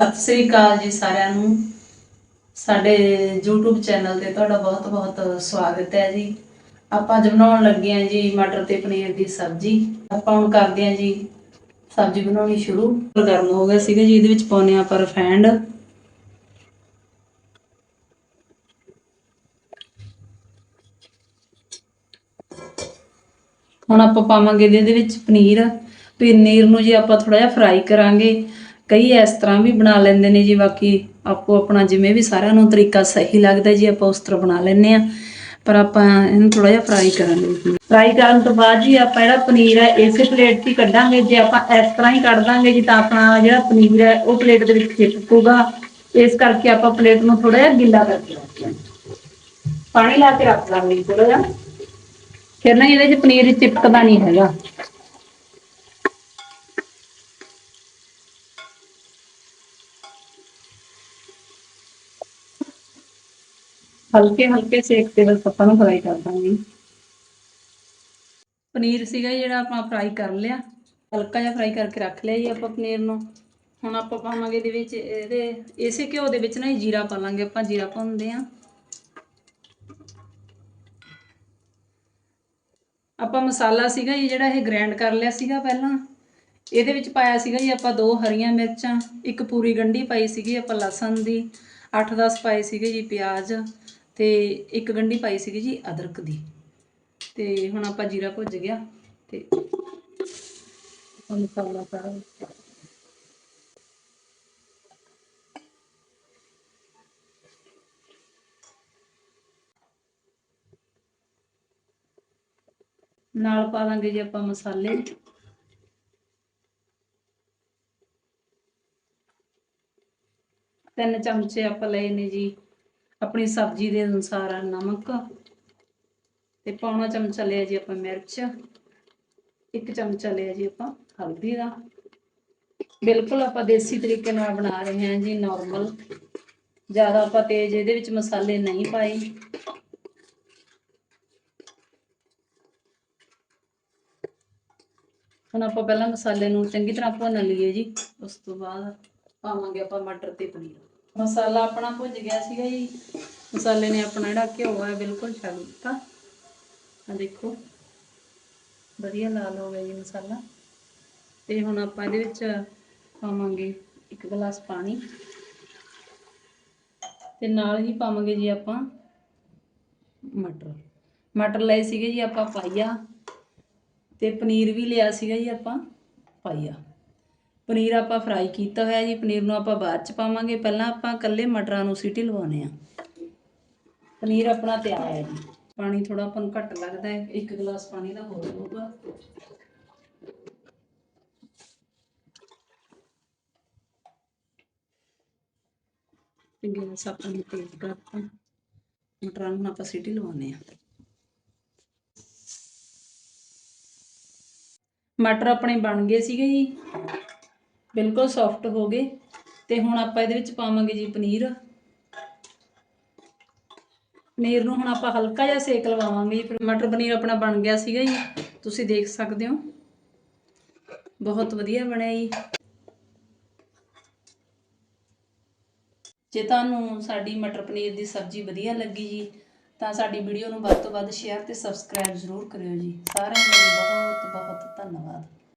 ਸਤਿ ਸ੍ਰੀ ਅਕਾਲ ਜੀ ਸਾਰਿਆਂ ਨੂੰ। ਸਾਡੇ YouTube ਚੈਨਲ ਤੇ ਤੁਹਾਡਾ ਬਹੁਤ-ਬਹੁਤ ਸਵਾਗਤ ਹੈ ਜੀ। ਆਪਾਂ ਅੱਜ ਬਣਾਉਣ ਲੱਗੇ ਹਾਂ ਜੀ ਮਟਰ ਤੇ ਪਨੀਰ ਦੀ ਸਬਜ਼ੀ। ਆਪਾਂ ਹੁਣ ਕਰਦੇ ਹਾਂ ਜੀ ਸਬਜ਼ੀ ਬਣਾਉਣੀ ਸ਼ੁਰੂ। ਗਰਮ ਹੋ ਗਿਆ ਸੀਗਾ ਜੀ, ਇਹਦੇ ਵਿੱਚ ਪਾਉਨੇ ਆਪਾਂ ਰਿਫਾਈਂਡ ਹੁਣ ਆਪਾਂ ਪਾਵਾਂਗੇ ਇਹਦੇ ਵਿੱਚ ਪਨੀਰ। ਪਨੀਰ ਨੂੰ ਜੀ ਆਪਾਂ ਥੋੜਾ ਜਿਹਾ ਫਰਾਈ ਕਰਾਂਗੇ। ਕਈ ਇਸ ਤਰ੍ਹਾਂ ਵੀ ਬਣਾ ਲੈਂਦੇ ਨੇ ਜੀ, ਬਾਕੀ ਆਪੋ ਆਪਣਾ ਜਿਵੇਂ ਵੀ ਸਾਰਿਆਂ ਨੂੰ ਤਰੀਕਾ ਸਹੀ ਲੱਗਦਾ ਜੀ, ਆਪਾਂ ਉਸ ਤਰ੍ਹਾਂ ਬਣਾ ਲੈਂਦੇ ਆ ਪਰ ਆਪਾਂ ਇਹਨੂੰ ਥੋੜਾ ਜਿਹਾ ਫਰਾਈ ਕਰਾਂਗੇ। ਫਰਾਈ ਕਰਨ ਤੋਂ ਬਾਅਦ ਜੀ ਆਪਾਂ ਜਿਹੜਾ ਪਨੀਰ ਹੈ, ਇਸੇ ਪਲੇਟ 'ਚ ਕੱਢਾਂਗੇ। ਜੇ ਆਪਾਂ ਇਸ ਤਰ੍ਹਾਂ ਹੀ ਕੱਢ ਦਾਂਗੇ ਜੀ, ਤਾਂ ਆਪਣਾ ਜਿਹੜਾ ਪਨੀਰ ਹੈ, ਉਹ ਪਲੇਟ ਦੇ ਵਿੱਚ ਚਿਪਕੂਗਾ ਇਸ ਕਰਕੇ ਆਪਾਂ ਪਲੇਟ ਨੂੰ ਥੋੜਾ ਜਿਹਾ ਗਿੱਲਾ ਕਰਕੇ ਰੱਖਾਂਗੇ ਪਾਣੀ ਲਾ ਕੇ ਰੱਖ ਲਾਂਗੇ ਥੋੜਾ ਜਿਹਾ। ਫਿਰ ਨਾ ਇਹਦੇ 'ਚ ਪਨੀਰ ਚਿਪਕਦਾ ਨਹੀਂ ਹੈਗਾ। ਹਲਕੇ ਹਲਕੇ ਸੇਕ ਤੇ ਬਸ ਆਪਾਂ ਨੂੰ ਫਰਾਈ ਕਰ ਦਾਂਗੇ। ਪਨੀਰ ਸੀਗਾ ਜਿਹੜਾ ਆਪਾਂ ਫਰਾਈ ਕਰ ਲਿਆ। ਹਲਕਾ ਜਿਹਾ ਫਰਾਈ ਕਰਕੇ ਰੱਖ ਲਿਆ ਜੀ ਆਪਾਂ ਪਨੀਰ ਨੂੰ। ਹੁਣ ਆਪਾਂ ਪਾਵਾਂਗੇ ਇਹਦੇ ਵਿੱਚ, ਇਹਦੇ ਇਸੇ ਘਿਓ ਦੇ ਵਿੱਚ ਨਾ ਜੀਰਾ ਪਾ ਲਾਂਗੇ, ਆਪਾਂ ਜੀਰਾ ਪਾਉਂਦੇ ਆ ਆਪਾਂ ਮਸਾਲਾ ਸੀਗਾ ਜੀ ਜਿਹੜਾ ਇਹ ਗ੍ਰਾਈਂਡ ਕਰ ਲਿਆ ਸੀਗਾ ਪਹਿਲਾਂ। ਇਹਦੇ ਵਿੱਚ ਪਾਇਆ ਸੀਗਾ ਜੀ ਆਪਾਂ ਦੋ ਹਰੀਆਂ ਮਿਰਚਾਂ, ਇੱਕ ਪੂਰੀ ਗੰਢੀ ਪਾਈ ਸੀਗੀ ਆਪਾਂ ਲਸਣ ਦੀ 8-10 ਪਾਏ ਸੀਗੇ ਜੀ ਪਿਆਜ਼। ਤੇ ਇੱਕ ਗੰਢੀ ਪਾਈ ਸੀਗੀ ਜੀ ਅਦਰਕ ਦੀ। ਤੇ ਹੁਣ ਆਪਾਂ ਜੀਰਾ ਭੁੱਜ ਗਿਆ ਤੇ ਮਸਾਲਾ ਸਾਰਾ। ਨਾਲ ਪਾ ਦਾਂਗੇ ਜੀ ਆਪਾਂ ਮਸਾਲੇ। ਤਿੰਨ ਚਮਚੇ ਆਪਾਂ ਲਏ ਨੇ ਜੀ ਆਪਣੀ ਸਬਜ਼ੀ ਦੇ ਅਨੁਸਾਰ ਨਮਕ ਤੇ ਪੌਣਾ ਚਮਚਾ ਲਿਆ ਜੀ ਆਪਾਂ ਮਿਰਚ, ਇੱਕ ਚਮਚਾ ਲਿਆ ਜੀ ਆਪਾਂ ਹਲਦੀ ਦਾ। ਬਿਲਕੁਲ ਆਪਾਂ ਦੇਸੀ ਤਰੀਕੇ ਨਾਲ ਬਣਾ ਰਹੇ ਹਾਂ ਜੀ ਨਾਰਮਲ ਜ਼ਿਆਦਾ ਆਪਾਂ ਤੇਜ਼ ਇਹਦੇ ਵਿੱਚ ਮਸਾਲੇ ਨਹੀਂ ਪਾਏ। ਹੁਣ ਆਪਾਂ ਪਹਿਲਾਂ ਮਸਾਲੇ ਨੂੰ ਚੰਗੀ ਤਰ੍ਹਾਂ ਭੁੰਨ ਲਈਏ ਜੀ, ਉਸ ਤੋਂ ਬਾਅਦ ਪਾਵਾਂਗੇ ਆਪਾਂ ਮਟਰ ਤੇ ਪਨੀਰ। ਮਸਾਲਾ ਆਪਣਾ ਭੁੱਜ ਗਿਆ ਸੀਗਾ ਜੀ। ਮਸਾਲੇ ਨੇ ਆਪਣਾ ਜਿਹੜਾ ਘਿਓ ਹੈ ਬਿਲਕੁਲ ਛੱਡ ਦਿੱਤਾ। ਆ ਦੇਖੋ, ਵਧੀਆ ਲਾਲ ਹੋ ਗਿਆ ਜੀ ਮਸਾਲਾ। ਤੇ ਹੁਣ ਆਪਾਂ ਇਹਦੇ ਵਿੱਚ ਪਾਵਾਂਗੇ ਇੱਕ ਗਲਾਸ ਪਾਣੀ। ਤੇ ਨਾਲ ਹੀ ਪਾਵਾਂਗੇ ਜੀ ਆਪਾਂ ਮਟਰ। ਮਟਰ ਲਏ ਸੀਗੇ ਜੀ ਆਪਾਂ ਪਾਈਆ ਤੇ ਪਨੀਰ ਵੀ ਲਿਆ ਸੀਗਾ ਜੀ ਆਪਾਂ ਪਾਈਆ ਪਨੀਰ ਆਪਾਂ ਫਰਾਈ ਕੀਤਾ ਹੋਇਆ ਜੀ, ਪਨੀਰ ਨੂੰ ਆਪਾਂ ਬਾਅਦ ਚ ਪਾਵਾਂਗੇ। ਪਹਿਲਾਂ ਆਪਾਂ ਇਕੱਲੇ ਮਟਰਾਂ ਨੂੰ ਸੀਟੀ ਲਵਾਉਣੇ ਆ। ਪਨੀਰ ਆਪਣਾ ਤਿਆਰ ਹੈ ਜੀ। ਪਾਣੀ ਥੋੜਾ ਆਪਾਂ ਨੂੰ ਘੱਟ ਲੱਗਦਾ ਹੈ। ਇੱਕ ਗਲਾਸ ਪਾਣੀ ਦਾ ਹੋਰ ਹੋਊਗਾ। ਗੈਸ ਆਪਾਂ ਨੇ ਤੇਜ਼ ਕਰਤਾ। ਮਟਰਾਂ ਨੂੰ ਆਪਾਂ ਸੀਟੀ ਲਵਾਉਣੇ ਆ। ਮਟਰ ਆਪਣੇ ਬਣ ਗਏ ਸੀਗੇ ਜੀ। ਬਿਲਕੁਲ ਸੌਫਟ ਹੋ ਗਏ ਤੇ ਹੁਣ ਆਪਾਂ ਇਹਦੇ ਵਿੱਚ ਪਾਵਾਂਗੇ ਜੀ ਪਨੀਰ। ਪਨੀਰ ਨੂੰ ਹੁਣ ਆਪਾਂ ਹਲਕਾ ਜਿਹਾ ਸੇਕ ਲਵਾਵਾਂਗੇ ਫਿਰ ਮਟਰ ਪਨੀਰ ਆਪਣਾ ਬਣ ਗਿਆ ਸੀਗਾ ਜੀ। ਤੁਸੀਂ ਦੇਖ ਸਕਦੇ ਹੋ। ਬਹੁਤ ਵਧੀਆ ਬਣਿਆ ਜੀ। ਜੇ ਤੁਹਾਨੂੰ ਸਾਡੀ ਮਟਰ ਪਨੀਰ ਦੀ ਸਬਜ਼ੀ ਵਧੀਆ ਲੱਗੀ ਜੀ, ਤਾਂ ਸਾਡੀ ਵੀਡੀਓ ਨੂੰ ਵੱਧ ਤੋਂ ਵੱਧ ਸ਼ੇਅਰ ਤੇ ਸਬਸਕ੍ਰਾਈਬ ਜ਼ਰੂਰ ਕਰਿਓ ਜੀ। ਸਾਰਿਆਂ ਦਾ ਬਹੁਤ ਬਹੁਤ ਧੰਨਵਾਦ।